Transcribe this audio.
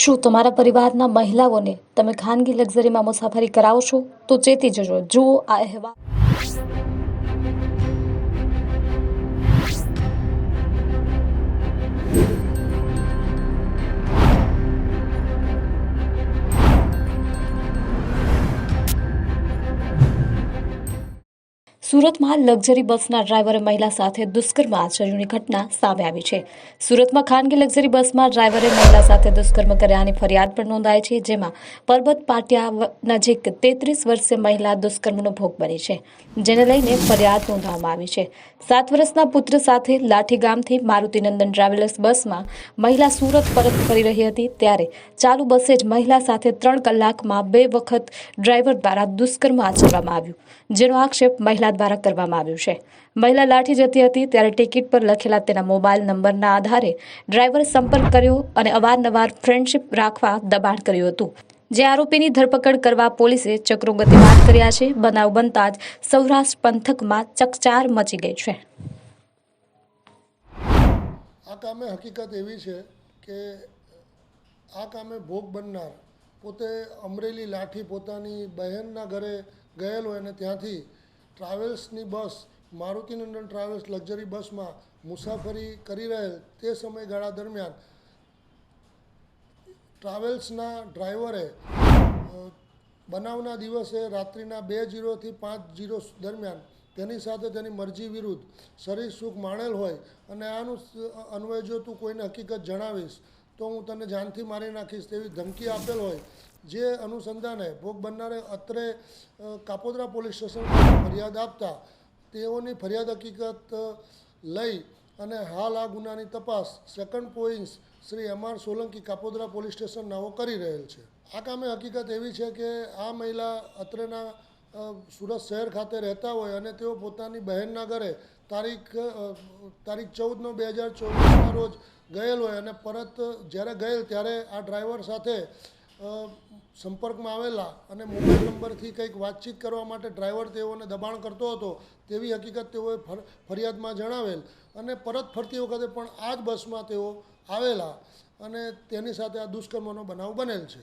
શું તમારા પરિવારના મહિલાઓને તમે ખાનગી લક્ઝરીમાં મુસાફરી કરાવો છો? તો ચેતી જજો. જુઓ આ અહેવાલ. સુરતમાં લક્ઝરી બસના ડ્રાઈવરે મહિલા સાથે દુષ્કર્મ આચર્યુંની ઘટના સામે આવી છે. સુરતમાં ખાનગી લક્ઝરી બસમાં ડ્રાઈવરે મહિલા સાથે દુષ્કર્મ કર્યાની ફરિયાદ પણ નોંધાઈ છે, જેમાં પરબત પાટિયા નજીક તેત્રીસ વર્ષીય મહિલા દુષ્કર્મનો ભોગ બની છે, જેને લઈને ફરિયાદ નોંધવામાં આવી છે. સાત વર્ષના પુત્ર સાથે લાઠી ગામથી મારુતિનંદન ટ્રાવેલર્સ બસમાં મહિલા સુરત પરત ફરી રહી હતી, ત્યારે ચાલુ બસે જ મહિલા સાથે ત્રણ કલાકમાં બે વખત ડ્રાઈવર દ્વારા દુષ્કર્મ આચરવામાં આવ્યું, જેનો આક્ષેપ મહિલા દ્વારા કરવામાં આવ્યું છે. મહિલા લાઠી જતી હતી ત્યારે ટિકિટ પર લખેલા તેના મોબાઈલ નંબરના આધારે ડ્રાઈવરે સંપર્ક કર્યો અને અવારનવાર ફ્રેન્ડશિપ રાખવા દબાણ કર્યું હતું. જે આરોપીની ધરપકડ કરવા પોલીસે ચક્રો ગતિમાન કર્યા છે. બનાવ બનતા જ સૌરાષ્ટ્ર પંથકમાં ચકચાર મચી ગઈ છે. આ કામે હકીકત એવી છે કે આ કામે ભોગ બનનાર પોતે અમરેલી લાઠી પોતાની બહેનના ઘરે ગયેલો અને ત્યાંથી ટ્રાવેલ્સની બસ મારુતિનંદન ટ્રાવેલ્સ લક્ઝરી બસમાં મુસાફરી કરી રહેલ તે સમયગાળા દરમિયાન ટ્રાવેલ્સના ડ્રાઈવરે બનાવના દિવસે રાત્રિના બે જીરોથી પાંચ જીરો દરમિયાન તેની સાથે તેની મરજી વિરુદ્ધ શરીર સુખ માણેલ હોય અને આનું અન્વય જો તું કોઈને હકીકત જણાવીશ તો હું તને જાનથી મારી નાખીશ તેવી ધમકી આપેલ હોય. જે અનુસંધાને ભોગ બનનારે અત્રે કાપોદરા પોલીસ સ્ટેશન ફરિયાદ આપતા તેઓની ફરિયાદ હકીકત લઈ અને હાલ આ ગુનાની તપાસ second points Shri M R Solanki Kapodara police station નાઓ કરી રહેલ છે. આ કામે હકીકત એવી છે કે આ મહિલા અત્રેના સુરત શહેર ખાતે રહેતા હોય અને તેઓ પોતાની બહેનના ઘરે તારીખ તારીખ ચૌદનો બે હજાર ચોવીસના રોજ ગયેલ હોય અને પરત જ્યારે ગયેલ ત્યારે આ ડ્રાઈવર સાથે સંપર્કમાં આવેલા અને મોબાઈલ નંબરથી કંઈક વાતચીત કરવા માટે ડ્રાઈવર તેઓને દબાણ કરતો હતો તેવી હકીકત તેઓએ ફર- ફરિયાદમાં જણાવેલ. અને પરત ફરતી વખતે પણ આ જ બસમાં તેઓ આવેલા અને તેની સાથે આ દુષ્કર્મનો બનાવ બનેલ છે.